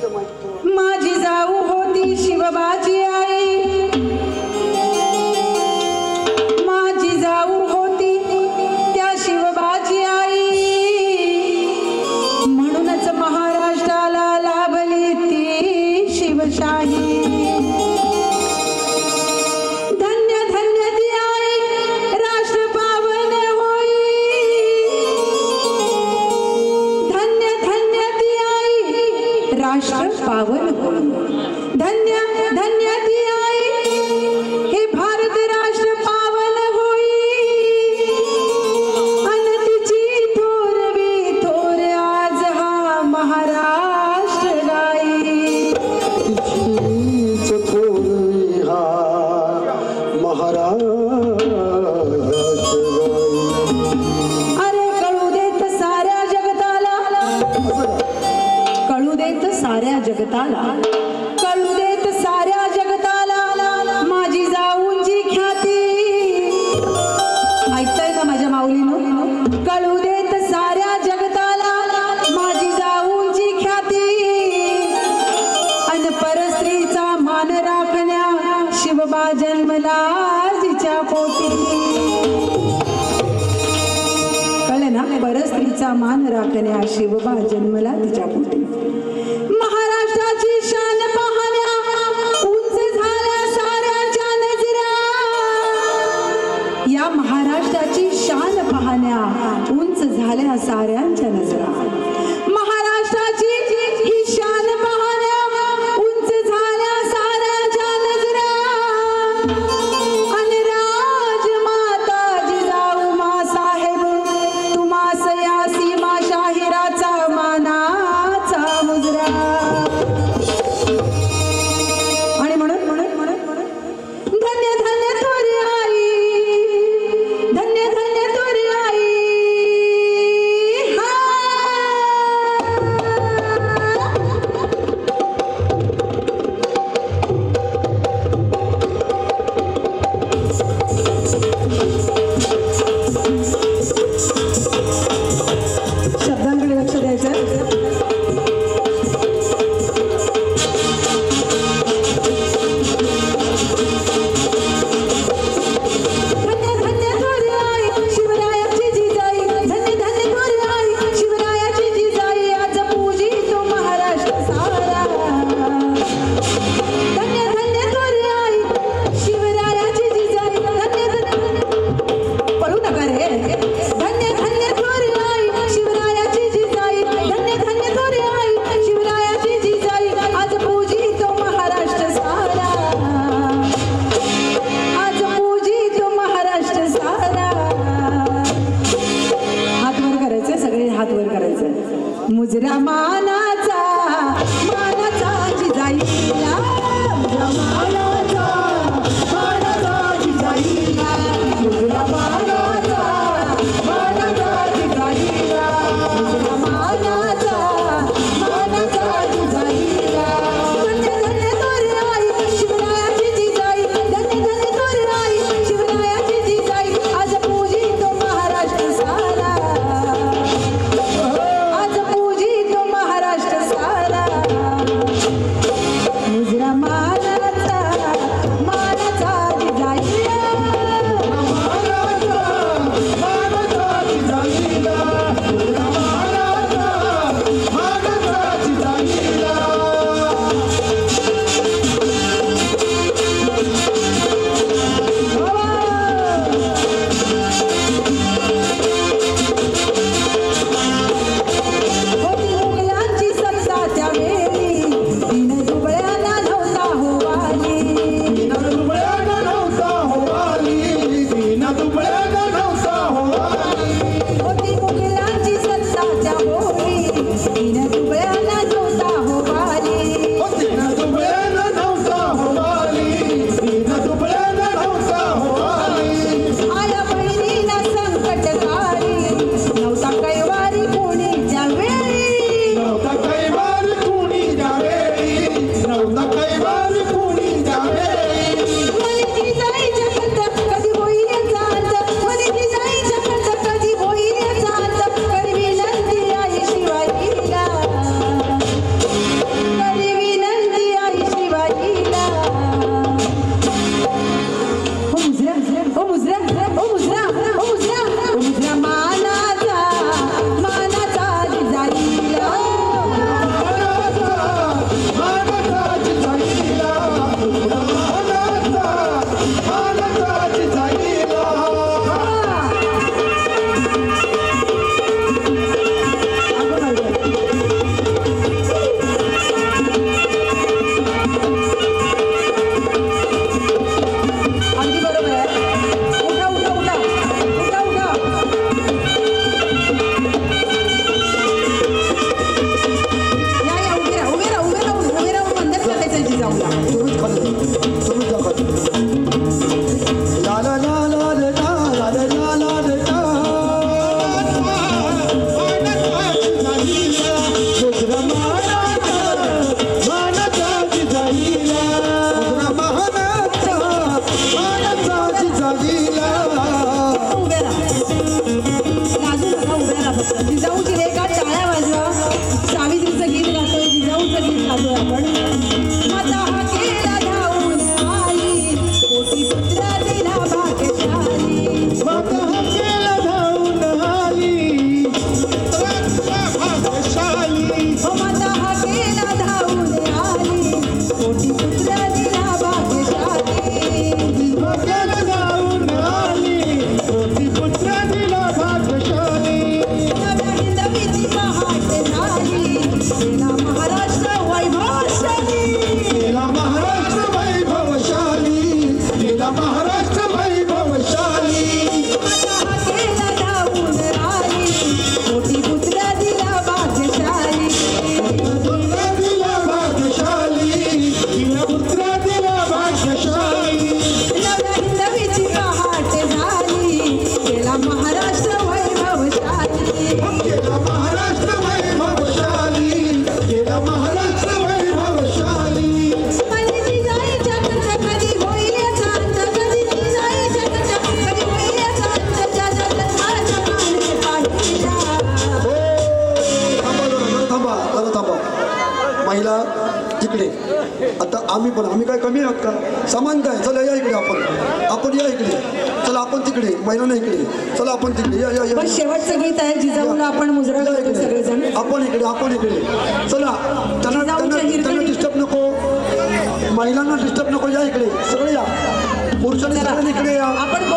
ども साऱ्या जगताला. कळू देत साऱ्या जगताला. माझी जाऊंची ख्याती. ऐकताय का माझ्या माऊलीनं? कळू देत साऱ्या जगताला. माझी जाऊंची ख्याती. अन परस्त्रीचा मान राखण्या शिवबा जन्मला जिच्या पोटी. कळलं ना? परस्त्रीचा मान राखण्या शिवबा जन्मला तिच्या पोटी. महाराष्ट्राची शान पाहण्या उंच झाल्या साऱ्यांच्या नजरा. Thank you. आम्ही पण आम्ही काय कमी आहोत का? समानता आहे चला या इकडे आपण. आपण या इकडे. चला आपण तिकडे. महिलांना इकडे. चला आपण तिकडे. या या शेवटचं गीत आहे जिजाऊला आपण मुजरा करतो. सगळेजण. आपण इकडे आपण इकडे. चला त्यांना त्यांना. त्यांना डिस्टर्ब नको. महिलांना डिस्टर्ब नको. या इकडे. सगळे या. पुरुषांनी इकडे या. आपण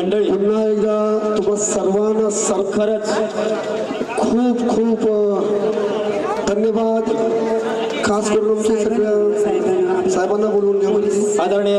मंडळी पुन्हा एकदा तुम्हा सर्वांना सर खरंच खूप खूप धन्यवाद. खास करून आमच्या सगळ्या साहेबांना बोलवून घ्या म्हणजे आदरणीय